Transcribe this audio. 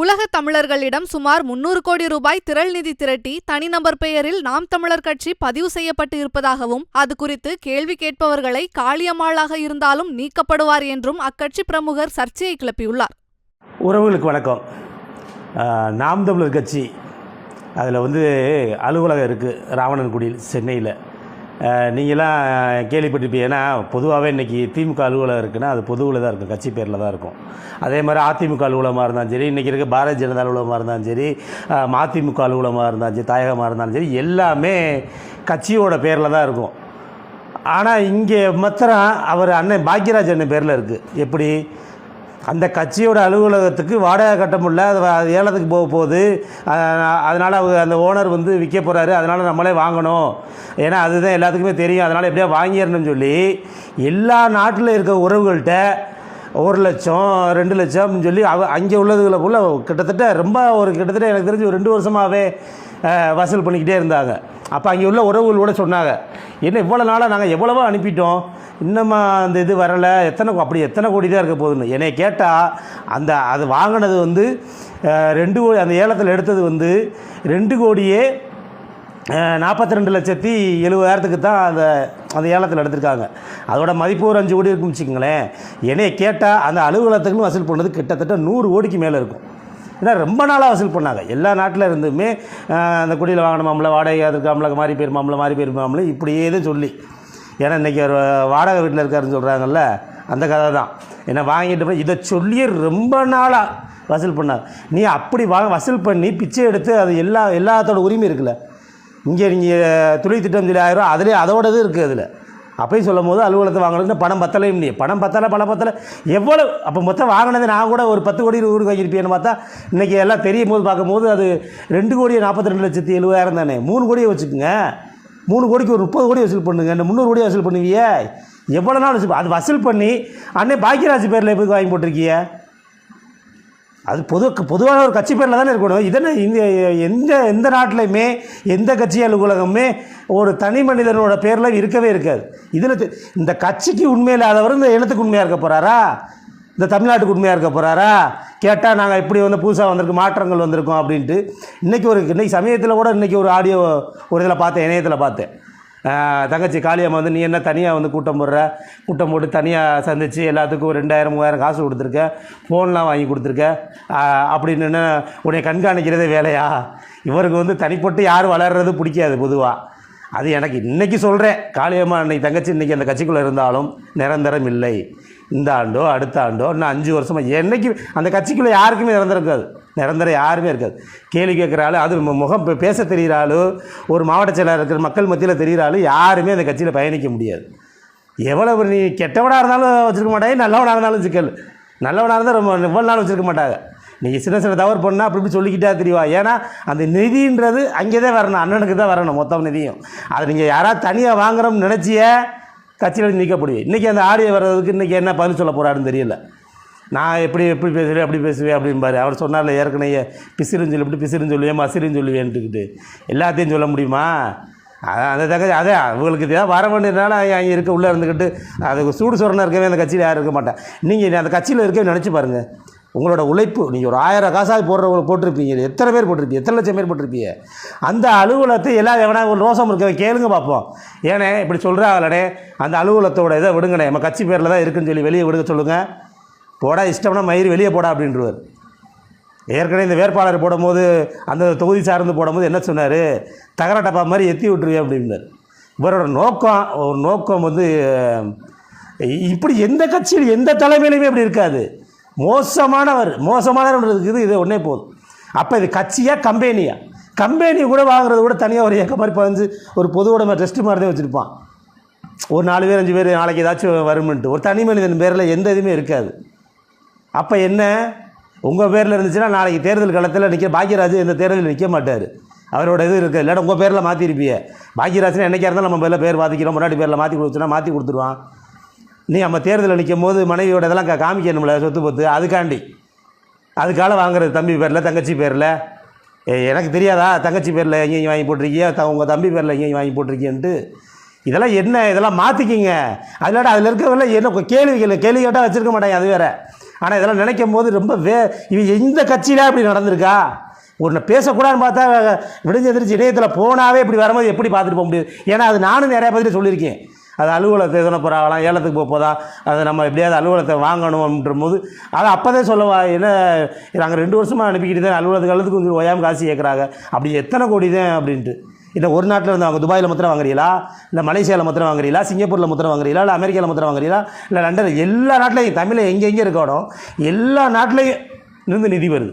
உலக தமிழர்களிடம் சுமார் முன்னூறு கோடி ரூபாய் திரள் நிதி திரட்டி தனிநபர் பெயரில் நாம் தமிழர் கட்சி பதிவு செய்யப்பட்டு இருப்பதாகவும் அது குறித்து கேள்வி கேட்பவர்களை காளியம்மாளாக இருந்தாலும் நீக்கப்படுவார் என்றும் அக்கட்சி பிரமுகர் சர்ச்சையை கிளப்பியுள்ளார். உறவுகளுக்கு வணக்கம். நாம் தமிழர் கட்சி அதில் வந்து அலுவலகம் இருக்குது ராவணன்குடியில் சென்னையில். நீங்களாம் கேள்விப்பட்டிருப்பீங்க. ஏன்னா பொதுவாகவே இன்றைக்கி திமுக அலுவலகம் இருக்குன்னா அது பொதுவில் தான் இருக்கும். கட்சி பேரில் தான் இருக்கும். அதே மாதிரி அதிமுக அலுவலகமாக இருந்தாலும் சரி இன்றைக்கி இருக்க பாரதிய ஜனதா அலுவலகமாக இருந்தாலும் சரி மதிமுக அலுவலகமாக இருந்தாலும் சரி தாயகமாக இருந்தாலும் சரி எல்லாமே கட்சியோட பேரில் தான் இருக்கும். ஆனால் இங்கே மாத்திரம் அவர் அண்ணன் பாக்யராஜ் அண்ணன் பேரில் இருக்குது எப்படி? அந்த கட்சியோட அலுவலகத்துக்கு வாடகை கட்ட முடியல. அது ஏலத்துக்கு போக போகுது. அதனால் அவங்க அந்த ஓனர் வந்து விற்க போகிறாரு அதனால் நம்மளே வாங்கணும். ஏன்னா அதுதான் எல்லாத்துக்குமே தெரியும். அதனால் எப்படியா வாங்கிடணும்னு சொல்லி எல்லா நாட்டில் இருக்க உறவுகள்கிட்ட ஒரு லட்சம் ரெண்டு லட்சம் சொல்லி அவ அங்கே உள்ளதுகளை போல் கிட்டத்தட்ட ரொம்ப ஒரு கிட்டத்தட்ட எனக்கு தெரிஞ்சு ஒரு ரெண்டு வருஷமாகவே வசூல் பண்ணிக்கிட்டே இருந்தாங்க. அப்போ அங்கே உள்ள உறவுகள் கூட சொன்னாங்க. என்ன இவ்வளோ நாளாக நாங்கள் எவ்வளவோ அனுப்பிட்டோம். இன்னுமா அந்த இது வரலை. எத்தனை கோ- அப்படி எத்தனை கோடி தான் இருக்க போகுதுன்னு என்னை கேட்டால் அந்த அது வாங்கினது வந்து ரெண்டு கோடி அந்த ஏலத்தில் எடுத்தது வந்து ரெண்டு கோடியே நாற்பத்தி ரெண்டு லட்சத்தி எழுபதாயிரத்துக்கு தான் அந்த அந்த ஏலத்தில் எடுத்திருக்காங்க. அதோட மதிப்பு ஒரு அஞ்சு கோடி இருக்குன்னு வச்சுக்கோங்களேன். என்னையை கேட்டால் அந்த அலுவலகத்துக்குன்னு வசூல் பண்ணது கிட்டத்தட்ட நூறு கோடிக்கு மேலே இருக்கும். இதான் ரொம்ப நாளாக வசூல் பண்ணாங்க. எல்லா நாட்டில் இருந்துமே அந்த குடியில் வாங்கின மாம்பழம் வாடகை இருக்காமல மாறி பேர் மாறி பேர் இப்படியே தான் சொல்லி. ஏன்னா இன்றைக்கி ஒரு வாடகை வீட்டில் இருக்காருன்னு சொல்கிறாங்கல்ல அந்த கதை தான். ஏன்னா வாங்கிட்டு போய் இதை சொல்லியே ரொம்ப நாளாக வசூல் பண்ணார். நீ அப்படி வா வசூல் பண்ணி பிச்சை எடுத்து அது எல்லா எல்லாத்தோட உரிமை இருக்குல்ல. இங்கே நீங்கள் துளி திட்டம் சொல்லி ஆயிரம் அதுலேயே அதோடது இருக்குது அதில். அப்பயும் சொல்லும் போது அலுவலகத்தை வாங்கினதுக்கு பணம் பத்தலையும் நீ. பணம் பத்தலை பணம் பத்தலை. எவ்வளோ அப்போ மொத்தம் வாங்கினது நான் கூட ஒரு பத்து கோடி இருபது கோடி வாங்கியிருப்பேன்னு பார்த்தா இன்றைக்கி எல்லாம் தெரியும் போது பார்க்கும்போது அது ரெண்டு கோடி நாற்பத்தி ரெண்டு லட்சத்தி எழுபதாயிரம் தானே. மூணு கோடியை வச்சுக்கோங்க. மூணு கோடிக்கு ஒரு முப்பது கோடி வசூல் பண்ணுங்க. இந்த முந்நூறு கோடி வசூல் பண்ணுவீங்க எவ்வளோ நாள் வசூல் அது வசூல் பண்ணி அண்ணே பாக்கியராஜ் பேரில் எப்படி வாங்கி போட்டிருக்கீங்க அது பொது பொதுவான ஒரு கட்சி பேரில் தானே இருக்கணும். இதனை இந்த எந்த எந்த நாட்டிலையுமே எந்த கட்சி அலுவலகமே ஒரு தனி மனிதனோட பேரில் இருக்கவே இருக்காது. இதில் இந்த கட்சிக்கு உண்மையில்லாதவர் இந்த இனத்துக்கு உண்மையாக இருக்க போகிறாரா இந்த தமிழ்நாட்டுக்கு உண்மையாக இருக்க போகிறாரா கேட்டால் நாங்கள் இப்படி வந்து புதுசாக வந்திருக்கு மாற்றங்கள் வந்திருக்கோம் அப்படின்ட்டு. இன்றைக்கி ஒரு இன்றைக்கி சமயத்தில் கூட இன்றைக்கி ஒரு ஆடியோ ஒரு இதில் பார்த்தேன் இணையத்தில் பார்த்தேன். தங்கச்சி காளியம்மா வந்து நீ என்ன தனியாக வந்து கூட்டம் போடுற? கூட்டம் போட்டு தனியாக சந்தித்து எல்லாத்துக்கும் ஒரு ரெண்டாயிரம் மூவாயிரம் காசு கொடுத்துருக்க. ஃபோன்லாம் வாங்கி கொடுத்துருக்க. அப்படின்னு உன்னை கண்காணிக்கிறதே வேலையா? இவருக்கு வந்து தனிப்பட்டு யார் வளர்றது பிடிக்காது பொதுவாக அது எனக்கு இன்றைக்கி சொல்கிறேன் காளியம்மா அன்னைக்கு தங்கச்சி இன்றைக்கி அந்த கட்சிக்குள்ளே இருந்தாலும் நிரந்தரம் இல்லை. இந்த ஆண்டோ அடுத்த ஆண்டோ இன்னும் அஞ்சு வருஷமாக என்னைக்கு அந்த கட்சிக்குள்ளே யாருக்குமே நிரந்தரம் இருக்காது. நிரந்தரம் யாருமே இருக்காது. கேள்வி கேட்குற ஆளு அது முகம் பேச தெரிகிற ஒரு மாவட்ட செயலாளர் இருக்கிற மக்கள் மத்தியில் தெரிகிற ஆளு யாருமே அந்த கட்சியில் பயணிக்க முடியாது. எவ்வளவு நீ கெட்டவனாக இருந்தாலும் வச்சுருக்க மாட்டாங்க நல்லவனாக இருந்தாலும் சிக்கல் நல்லவனாக இருந்தால் ரொம்ப இவ்வளோ நாள் வச்சுருக்க மாட்டாங்க. நீங்கள் சின்ன சின்ன தவறு பண்ணால் அப்படி இப்படி சொல்லிக்கிட்டே தெரியவா ஏன்னா அந்த நிதின்றது அங்கே தான் வரணும் அண்ணனுக்கு தான் வரணும் மொத்தம் நிதியும். அது நீங்கள் யாராவது தனியாக வாங்குறோம்னு நினச்சிய கட்சியில் நீக்கப்படுவீங்க இன்றைக்கி அந்த ஆடியோ வர்றதுக்கு இன்றைக்கி என்ன பதில் சொல்ல போகிறாருன்னு தெரியல. நான் எப்படி எப்படி பேசுவேன் அப்படி பேசுவேன் அப்படிம்பாரு. அவர் சொன்னார்ல ஏற்கனவே பிசிறுன்னு சொல்லி இப்படி பிசிறுன்னு சொல்லுவேன் மசிறுன்னு சொல்லுவேன்ட்டுக்கிட்டு. எல்லாத்தையும் சொல்ல முடியுமா? அதான் அந்த தகவல் அதே அவங்களுக்கு வர வேண்டியதுனால அங்கே இருக்க உள்ளே இருந்துக்கிட்டு அதுக்கு சூடு சொரணம் இருக்கவே அந்த கட்சியில் யாரும் இருக்க மாட்டேன் நீங்கள் அந்த கட்சியில் இருக்கவே நினச்சி பாருங்கள் உங்களோட உழைப்பு நீங்கள் ஒரு ஆயிரம் காசாக போடுறவங்க போட்டிருப்பீங்க. எத்தனை பேர் போட்டிருப்பீங்க? எத்தனை லட்சம் பேர் போட்டிருப்பீங்க? அந்த அலுவலகத்தை எல்லாம் எவனா ஒரு ரோசம் இருக்க கேளுங்க பார்ப்போம். ஏனே இப்படி சொல்கிறாங்களே அந்த அலுவலகத்தோட இதை விடுங்கண்ணே நம்ம கட்சி பேரில் தான் இருக்குன்னு சொல்லி வெளியே விடுங்க சொல்லுங்கள் போடா இஷ்டம்னா மயிர் வெளியே போடா அப்படின்றவர். ஏற்கனவே இந்த வேட்பாளர் போடும்போது அந்த தொகுதி சார்ந்து போடும்போது என்ன சொன்னார்? தகர டப்பா மாதிரி எத்தி விட்டுருவேன் அப்படின்னார். இவரோட நோக்கம் ஒரு நோக்கம் வந்து இப்படி எந்த கட்சியில் எந்த தலைமையிலுமே இப்படி இருக்காது. மோசமானவர். மோசமானவர் இருக்குது இது ஒன்றே போதும். அப்போ இது கட்சியாக கம்பெனியா? கம்பெனி கூட வாங்குறது கூட தனியாக ஒரு இயக்க மாதிரி பதிஞ்சு ஒரு பொது உடைமை டெஸ்ட் மாதிரி தான் வச்சுருப்பான். ஒரு நாலு பேர் அஞ்சு பேர் நாளைக்கு ஏதாச்சும் வரும்ன்ட்டு. ஒரு தனி மனிதன் பேரில் எந்த இதுவுமே இருக்காது. அப்போ என்ன? உங்கள் பேரில் இருந்துச்சுன்னா நாளைக்கு தேர்தல் களத்தில் நிற்க பாக்யராஜ் இந்த தேர்தலில் நிற்க மாட்டார். அவரோட இது இருக்குது இல்லாட்ட உங்கள் பேரில் மாற்றிருப்பியே பாக்யராஜ்னு என்னைக்காக இருந்தாலும் நம்ம பேரில் பேர் மாற்றிக்கிறோம் முன்னாடி பேரில் மாற்றி கொடுத்துனா மாற்றி கொடுத்துருவான். நீ நம்ம தேர்தலில் நிற்கும் போது மனைவியோட இதெல்லாம் காமிக்கணும்ல சொத்து பொத்து. அதுக்காண்டி. அதுக்கால வாங்குறது தம்பி பேரில் தங்கச்சி பேரில். எனக்கு தெரியாதா? தங்கச்சி பேரில் எங்கேயும் வாங்கி போட்டிருக்கியா? த உங்கள் தம்பி பேரில் எங்கேயும் வாங்கி போட்டிருக்கியன்ட்டு. இதெல்லாம் என்ன? இதெல்லாம் மாற்றிக்கிங்க அதில் அதில் இருக்கிறவங்கள என்ன கேள்வி கேள்வி கேள்வி கேட்டால் வச்சுருக்க மாட்டாங்க அது வேறு. ஆனால் இதெல்லாம் நினைக்கும் போது ரொம்ப வே இவன் எந்த கட்சியிலே இப்படி நடந்திருக்கா? ஒன்று பேசக்கூடாதுன்னு பார்த்தா விடுஞ்செந்திரிச்சு இணையத்தில் போனாவே இப்படி வரும்போது எப்படி பார்த்துட்டு போக முடியாது ஏன்னா அது நானும் நிறையா பேர் சொல்லியிருக்கேன். அது அலுவலகத்தை எதனா போகிறாங்களாம் ஏலத்துக்கு போக போதா? அதை நம்ம எப்படியாவது அலுவலகத்தை வாங்கணும்ன்ற போது அதை அப்போதே சொல்லவா என்ன நாங்கள் ரெண்டு வருஷமாக அனுப்பிக்கிட்டு தான் அலுவலகத்துக்கு அழுதுக்கு கொஞ்சம் ஓயாமல் காசு கேட்குறாங்க அப்படி எத்தனை கோடி தான் அப்படின்ட்டு. இந்த ஒரு நாட்டில் இருந்து அவங்க துபாயில் முத்திரம் வாங்குறீங்களா? இல்லை மலேசியாவில் முத்திரம் வாங்குறீங்களா? சிங்கப்பூரில் முத்திரம் வாங்குறீங்களா? இல்லை அமெரிக்காவில் முத்திரம் வாங்குறீங்களா? இல்லை லண்டன் எல்லா நாட்டிலையும் தமிழை எங்கே எங்கே இருக்கணும்? எல்லா நாட்டிலையும் இருந்து நிதி வருது.